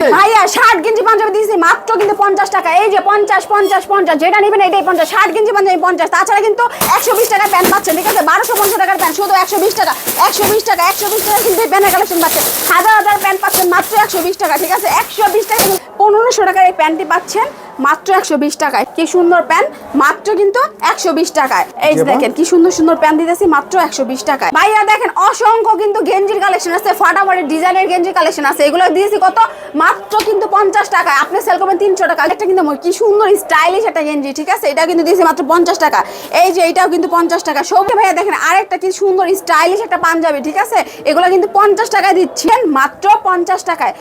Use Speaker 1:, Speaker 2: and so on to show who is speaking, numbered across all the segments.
Speaker 1: ভাইয়া ষাট গেঞ্জি পাঞ্জাবি দিয়েছি, মাত্র কিন্তু পঞ্চাশ টাকা। এই যে পঞ্চাশ পঞ্চাশ পঞ্চাশ, যেটা নেবেন এটাই পঞ্চাশ। ষাট গেঞ্জি পাঞ্জাবি পঞ্চাশ। তাছাড়া কিন্তু একশো বিশ টাকার প্যান্ট পাচ্ছেন, ঠিক আছে? বারোশো পঞ্চাশ টাকার প্যান্ট, শুধু একশো বিশ টাকা। একশো বিশ টাকা, একশো বিশ টাকা কিন্তু প্যান্টের কালেকশন পাচ্ছেন। হাজার হাজার প্যান্ট পাচ্ছেন, মাত্র একশো বিশ টাকা, ঠিক আছে? একশো বিশ টাকা পনেরোশো টাকার এই প্যান্টটি পাচ্ছেন মাত্র একশো বিশ টাকায়। কি সুন্দর প্যান্ট? মাত্র কিন্তু একশো বিশ টাকায়। এই যে দেখেন কি সুন্দর সুন্দর প্যান্ট দিতেছি মাত্র একশো বিশ টাকায়। ভাইয়া দেখেন অসংখ্য কিন্তু গেঞ্জির কালেকশন আছে ফাটাফাটি ডিজাইনের গেঞ্জির কালেকশন আছে। এগুলো দিয়েছি কত? মাত্র কিন্তু পঞ্চাশ টাকায়। আপনি সেল করবেন তিনশো টাকা। একটা কিন্তু কি সুন্দর স্টাইলিশ একটা গেঞ্জি ঠিক আছে? এটা কিন্তু দিয়েছি মাত্র পঞ্চাশ টাকা। এই যে এটাও কিন্তু পঞ্চাশ টাকা। সবজি ভাইয়া দেখেন আরেকটা কি সুন্দর স্টাইলিশ একটা পাঞ্জাবি ঠিক আছে? এগুলো কিন্তু পঞ্চাশ টাকায় দিচ্ছেন মাত্র পঞ্চাশ টাকায়।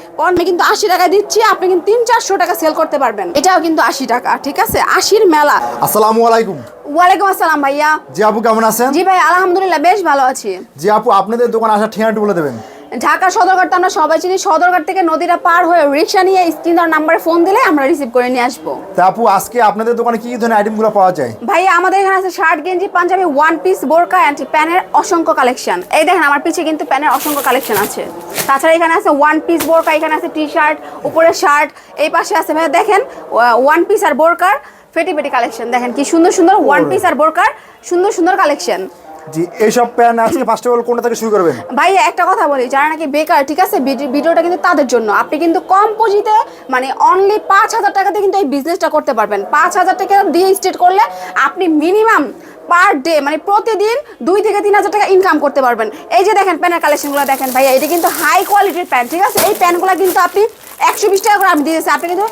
Speaker 1: কিন্তু আশি টাকায় দিচ্ছি। আপনি কিন্তু তিন চারশো টাকা সেল করতে পারবেন। এটাও কিন্তু আশি টাকা ঠিক আছে? আশির মেলা।
Speaker 2: আসসালামু আলাইকুম।
Speaker 1: ওয়ালাইকুম আসসালাম ভাইয়া।
Speaker 2: জি আপু কেমন আছেন?
Speaker 1: জি ভাই আলহামদুলিল্লাহ বেশ ভালো আছি।
Speaker 2: জি আপু আপনাদের দোকান আসার ঠিকানাটি বলে দেবেন।
Speaker 1: ঢাকা সদরঘাট আমরা সবাই চিনি। সদরঘাট থেকে নদীটা পার হয়ে রিক্সা নিয়ে স্ক্রিন দেওয়ার নাম্বারে ফোন দিলে আমরা রিসিভ করে নিয়ে আসব।
Speaker 2: তা আপু আজকে আপনাদের দোকানে কি কি ধরনের আইটেমগুলো পাওয়া যায়?
Speaker 1: ভাই আমাদের এখানে আছে শার্ট গেঞ্জি পাঞ্জাবি ওয়ান পিস বোরকা অ্যান্ড প্যানের অসংখ্য কালেকশন এই দেখেন আমার পিছে কিন্তু প্যানের অসংখ্য কালেকশন আছে। তাছাড়া এখানে আছে ওয়ান পিস বোরকা এখানে আছে টি শার্ট উপরে শার্ট এই পাশে আছে ভাই দেখেন ওয়ান পিস আর বোরকার ফেটি ফেটি কালেকশন দেখেন কি সুন্দর সুন্দর ওয়ান পিস আর বোরকার সুন্দর সুন্দর কালেকশন
Speaker 2: জি, এইসব প্যান আজকে ফার্স্ট অফ অল কোনটা থেকে শুরু করবেন?
Speaker 1: ভাই, একটা কথা বলি, যারা নাকি বেকার, ঠিক আছে, ভিডি- ভিডিওটা কিন্তু তাদের জন্য। আপনি কিন্তু কম পুঁজিতে মানে অনলি পাঁচ হাজার টাকাতে কিন্তু এই বিজনেসটা করতে পারবেন। পাঁচ হাজার টাকা দিয়ে স্টার্ট করলে আপনি মিনিমাম পার ডে মানে প্রতিদিন দুই থেকে তিন হাজার টাকা ইনকাম করতে পারবেন। এই যে দেখেন প্যানের কালেকশনগুলো দেখেন ভাইয়া, এটা কিন্তু হাই কোয়ালিটির প্যান্ট ঠিক আছে? এই প্যান্টগুলো কিন্তু আপনি একশো বিশ টাকা করে আমি দিয়েছি। আপনি কিন্তু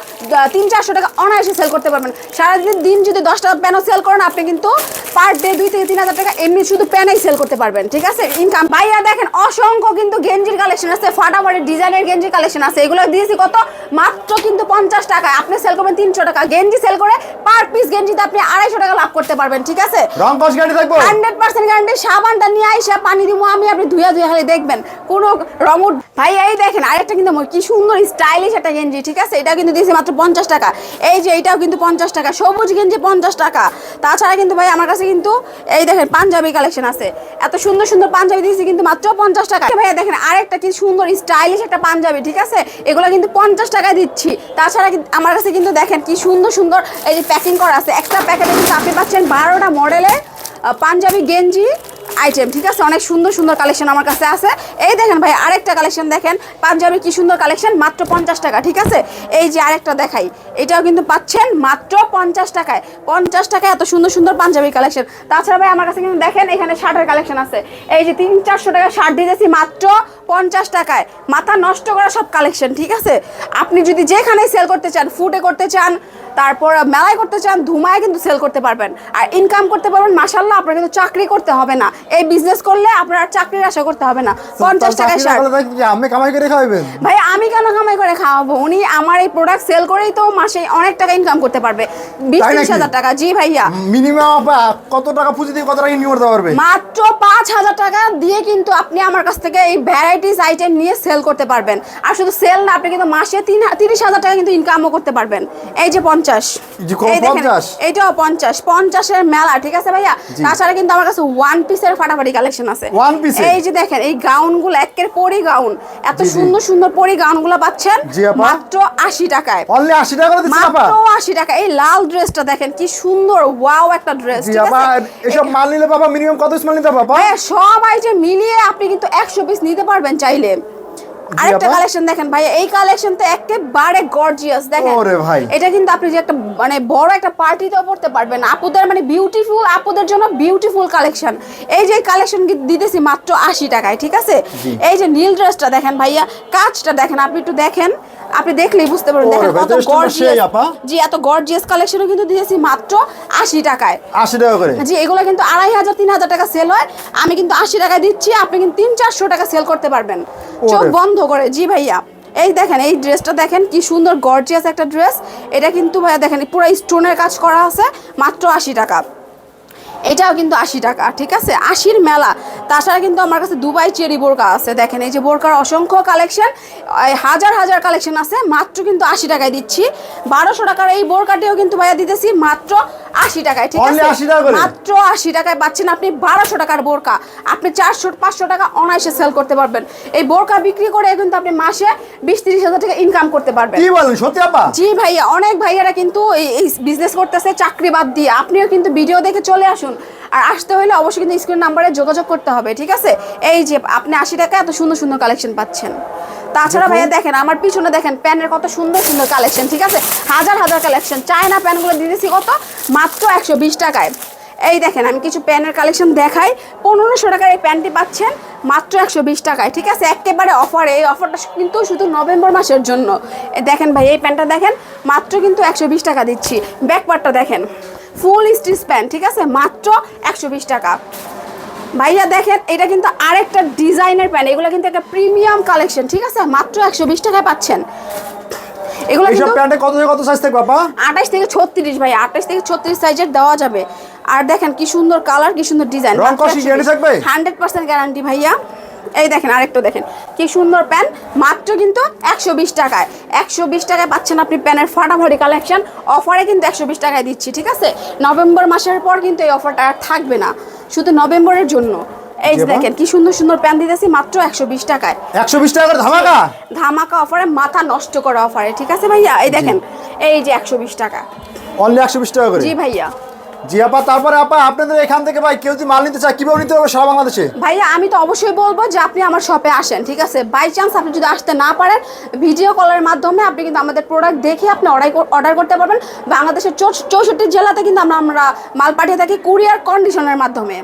Speaker 1: তিন চারশো টাকা অনায়াসে সেল করতে পারবেন। সারাদিন দিন যদি দশটা প্যানও সেল করেন, আপনি কিন্তু পার ডে দুই থেকে তিন হাজার টাকা এমনি শুধু প্যানেই সেল করতে পারবেন, ঠিক আছে? ইনকাম ভাইয়া দেখেন, অসংখ্য কিন্তু গেঞ্জির কালেকশন আছে, ফাটাফাটি ডিজাইনের গেঞ্জির কালেকশন আছে। এগুলো দিয়েছি কত? মাত্র কিন্তু পঞ্চাশ টাকায়। আপনি সেল করবেন তিনশো টাকা। গেঞ্জি সেল করে পার পিস গেঞ্জিতে আপনি আড়াইশো টাকা লাভ করতে পারবেন, ঠিক আছে?
Speaker 2: রং কস গাড়ি থাকব?
Speaker 1: হান্ড্রেড পার্সেন্ট গ্যারান্টি সাবানটা নিয়ে আইসা পানি দিব আমি আপনি ধুয়া ধুয়া খালি দেখবেন। কোনো রমুট ভাই, এই দেখেন, আরেকটা কিন্তু কি সুন্দর স্টাইলিশ একটা গেঞ্জি, ঠিক আছে? এটা কিন্তু দিয়েছি মাত্র পঞ্চাশ টাকা। এই যে, এটাও কিন্তু পঞ্চাশ টাকা। সবুজ গেঞ্জি পঞ্চাশ টাকা। তাছাড়া কিন্তু ভাই, আমার কাছে কিন্তু এই দেখেন পাঞ্জাবি কালেকশন আছে। এত সুন্দর সুন্দর পাঞ্জাবি দিয়েছি কিন্তু মাত্র পঞ্চাশ টাকা। ভাইয়া, দেখেন আরেকটা কি সুন্দর স্টাইলিশ একটা পাঞ্জাবি, ঠিক আছে? এগুলো কিন্তু পঞ্চাশ টাকায় দিচ্ছি। তাছাড়া আমার কাছে কিন্তু দেখেন কি সুন্দর সুন্দর এই যে প্যাকিং করা আছে। একটা প্যাকেটে কিন্তু আপনি পাচ্ছেন বারোটা মডেলের পাঞ্জাবি, গেঞ্জি আইটেম ঠিক আছে? অনেক সুন্দর সুন্দর কালেকশন আমার কাছে আছে। এই দেখেন ভাই, আরেকটা কালেকশন দেখেন। পাঞ্জাবি কি সুন্দর কালেকশন মাত্র পঞ্চাশ টাকা, ঠিক আছে? এই যে আরেকটা দেখাই। এটাও কিন্তু পাচ্ছেন মাত্র পঞ্চাশ টাকায়। পঞ্চাশ টাকায় এত সুন্দর সুন্দর পাঞ্জাবি কালেকশন তাছাড়া ভাই, আমার কাছে কিন্তু দেখেন, এখানে শার্টের কালেকশন আছে। এই যে তিন, চারশো টাকা শার্ট দিয়েছি মাত্র পঞ্চাশ টাকায়। মাথা নষ্ট করা সব কালেকশন ঠিক আছে? আপনি যদি যেখানে সেল করতে চান ফুটে করতে চান তারপর মেলায় করতে চান ধুমায় কিন্তু সেল করতে পারবেন। আর ইনকাম করতে পারবেন মাসাল্লাহ আপনার কিন্তু চাকরি করতে হবে না। এই বিজনেস করলে আপনার আর চাকরির আশা করতে হবে না। পঞ্চাশ টাকায় শার্ট
Speaker 2: আমি কামাই করে খাওয়াবেন
Speaker 1: ভাই আমি কেন কামাই করে খাওয়াবো? উনি আমার এই প্রোডাক্ট সেল করেই তো মাসে অনেক টাকা ইনকাম করতে পারবে। বিশ ত্রিশ হাজার টাকা। জি ভাইয়া।
Speaker 2: মিনিমাম কত টাকা পুঁজি দিয়ে কত টাকা ইনকাম করতে পারবে?
Speaker 1: মাত্র পাঁচ হাজার টাকা দিয়ে কিন্তু আপনি আমার কাছ থেকে এই ভ্যারাইটিস আইটেম নিয়ে সেল করতে পারবেন। আর শুধু সেল না আপনি কিন্তু মাসে তিন তিরিশ হাজার টাকা কিন্তু ইনকামও করতে পারবেন। এই যে পঞ্চাশ।
Speaker 2: জি, কোন
Speaker 1: এই দেখেন,
Speaker 2: 50?
Speaker 1: এইটাও পঞ্চাশ। পঞ্চাশের মেলা ঠিক আছে ভাইয়া? তাছাড়া কিন্তু আমার কাছে ওয়ান পিসের ফাটাফাটি কালেকশন আছে। এই যে দেখেন এই গাউনগুলো একের পরি গাউন এত। সুন্দর সুন্দর পরি গাউনগুলো পাচ্ছেন মাত্র আশি টাকায়। মাত্র আশি টাকা। এই লাল ড্রেসটা দেখেন কি সুন্দর ওয়াও একটা ড্রেস
Speaker 2: এসব মাল নিলে বাবা মিনিমাম কত মাল নিতে
Speaker 1: হ্যাঁ সব আইটেম মিলিয়ে আপনি কিন্তু একশো পিস নিতে পারবেন। চাইলে। আরেকটা কালেকশন দেখেন ভাই এই কালেকশন তো একেবারে গর্জিয়াস দেখেন।
Speaker 2: ওরে ভাই।
Speaker 1: এটা কিন্তু আপনি যে একটা মানে বড় একটা পার্টিতেও পড়তে পারবেন। আপুদের মানে বিউটিফুল আপুদের জন্য বিউটিফুল কালেকশন এই যে কালেকশন দিতেছি মাত্র আশি টাকায় ঠিক আছে? এই যে নীল ড্রেসটা দেখেন ভাইয়া কাজটা দেখেন আপনি একটু দেখেন। আপনি দেখলেই বুঝতে পারবেন। দেখেন কত গর্জিয়াস
Speaker 2: আপা।
Speaker 1: জি এত গর্জিয়াস কালেকশনও কিন্তু দিয়েছি মাত্র আশি টাকায়।
Speaker 2: আশি টাকা করে?
Speaker 1: জি এগুলো কিন্তু আড়াই হাজার তিন হাজার টাকা সেল হয়। আমি কিন্তু আশি টাকায় দিচ্ছি আপনি কিন্তু তিন চারশো টাকা সেল করতে পারবেন। চোখ বন্ধ করে। জি ভাইয়া। এই দেখেন এই ড্রেসটা দেখেন কি সুন্দর গর্জিয়াস একটা ড্রেস এটা কিন্তু ভাইয়া দেখেন পুরো স্টোনের কাজ করা আছে মাত্র আশি টাকা। এটাও কিন্তু আশি টাকা, ঠিক আছে? আশির মেলা। তাছাড়া কিন্তু আমার কাছে দুবাই চেরি বোরকা আছে, দেখেন, এই যে বোরকার অসংখ্য কালেকশন হাজার হাজার কালেকশন আছে, মাত্র কিন্তু আশি টাকায় দিচ্ছি। বারোশো টাকার এই বোরকাটিও কিন্তু ভাইয়া দিতেছি, মাত্র আশি টাকায় ঠিক আছে?
Speaker 2: 80 টাকা করে?
Speaker 1: মাত্র আশি টাকায় পাচ্ছেন আপনি বারোশো টাকার বোরকা। আপনি চারশো পাঁচশো টাকা অনায়াসে সেল করতে পারবেন। এই বোরকা বিক্রি করে কিন্তু আপনি মাসে বিশ তিরিশ হাজার টাকা ইনকাম করতে পারবেন।
Speaker 2: কি বলেন সত্যি আপা?
Speaker 1: জি ভাইয়া অনেক ভাইয়ারা কিন্তু এই এই বিজনেস করতেছে চাকরি বাদ দিয়ে। আপনিও কিন্তু ভিডিও দেখে চলে আসুন। আর আসতে হলে অবশ্যই কিন্তু স্ক্রিন নাম্বারে যোগাযোগ করতে হবে ঠিক আছে? এই যে আপনি আশি টাকা এত সুন্দর সুন্দর কালেকশন পাচ্ছেন। তাছাড়া ভাইয়া দেখেন আমার পিছনে দেখেন প্যানের কত সুন্দর সুন্দর কালেকশন ঠিক আছে? হাজার হাজার কালেকশন চায়না প্যানগুলো দিতেছি কত? মাত্র একশো বিশ টাকায়। এই দেখেন, আমি কিছু প্যানের কালেকশন দেখাই। পনেরোশো টাকার এই প্যান্টটি পাচ্ছেন মাত্র একশো বিশ টাকায়। ঠিক আছে, একেবারে অফারে। এই অফারটা কিন্তু শুধু নভেম্বর মাসের জন্য। দেখেন ভাই, এই প্যান্টটা দেখেন, মাত্র কিন্তু একশো বিশ টাকা দিচ্ছি। ব্যাকপার্টটা দেখেন, ফুল স্টিচ প্যান্ট, ঠিক আছে, মাত্র একশো বিশ টাকা। ভাইয়া দেখেন, এটা কিন্তু আরেকটা ডিজাইনের প্যান্ট। এগুলো কিন্তু একটা প্রিমিয়াম কালেকশন, ঠিক আছে, মাত্র একশো বিশ টাকায় পাচ্ছেন। এগুলো
Speaker 2: এইসব প্যান্টে কত থেকে কত সাইজ থাকবে আপা?
Speaker 1: আঠাশ থেকে ছত্রিশ ভাই আঠাশ থেকে ছত্রিশ সাইজের দেওয়া যাবে। আর দেখেন কি সুন্দর কালার কি সুন্দর ডিজাইন
Speaker 2: রং কষি guarantee থাকবে?
Speaker 1: হান্ড্রেড পার্সেন্ট গ্যারান্টি ভাইয়া। এই দেখেন আরেকটু দেখেন কি সুন্দর প্যান্ট। মাত্র কিন্তু একশো বিশ টাকায়। একশো বিশ টাকায় পাচ্ছেন আপনি প্যানের ফাটাফাটি কালেকশন অফারে কিন্তু একশো বিশ টাকায় দিচ্ছি ঠিক আছে? নভেম্বর মাসের পর কিন্তু এই অফারটা আর থাকবে না। শুধু নভেম্বরের জন্য। এই যে দেখেন কি সুন্দর সুন্দর প্যান্ট দিতেছি মাত্র একশো বিশ টাকায়।
Speaker 2: একশো বিশ টাকা করে ধামাকা?
Speaker 1: ধামাকা অফারে মাথা নষ্ট করা অফারে ঠিক আছে ভাইয়া? এই দেখেন এই যে একশো বিশ টাকা।
Speaker 2: অনলি একশো বিশ টাকা করে?
Speaker 1: জি ভাইয়া।
Speaker 2: জি আপা তারপরে আপা আপনাদের এখান থেকে ভাই কেউ যদি মাল নিতে চায় কীভাবে নিতে হবে সারা বাংলাদেশে?
Speaker 1: ভাইয়া আমি তো অবশ্যই বলব যে আপনি আমার শপে আসেন ঠিক আছে? বাই চান্স আপনি যদি আসতে না পারেন ভিডিও কলের মাধ্যমে আপনি কিন্তু আমাদের প্রোডাক্ট দেখে আপনি অর্ডার অর্ডার করতে পারবেন। বাংলাদেশের চৌষট্টি জেলাতে কিন্তু আমরা আমরা মাল পাঠিয়ে থাকি কুরিয়ার কন্ডিশনের মাধ্যমে।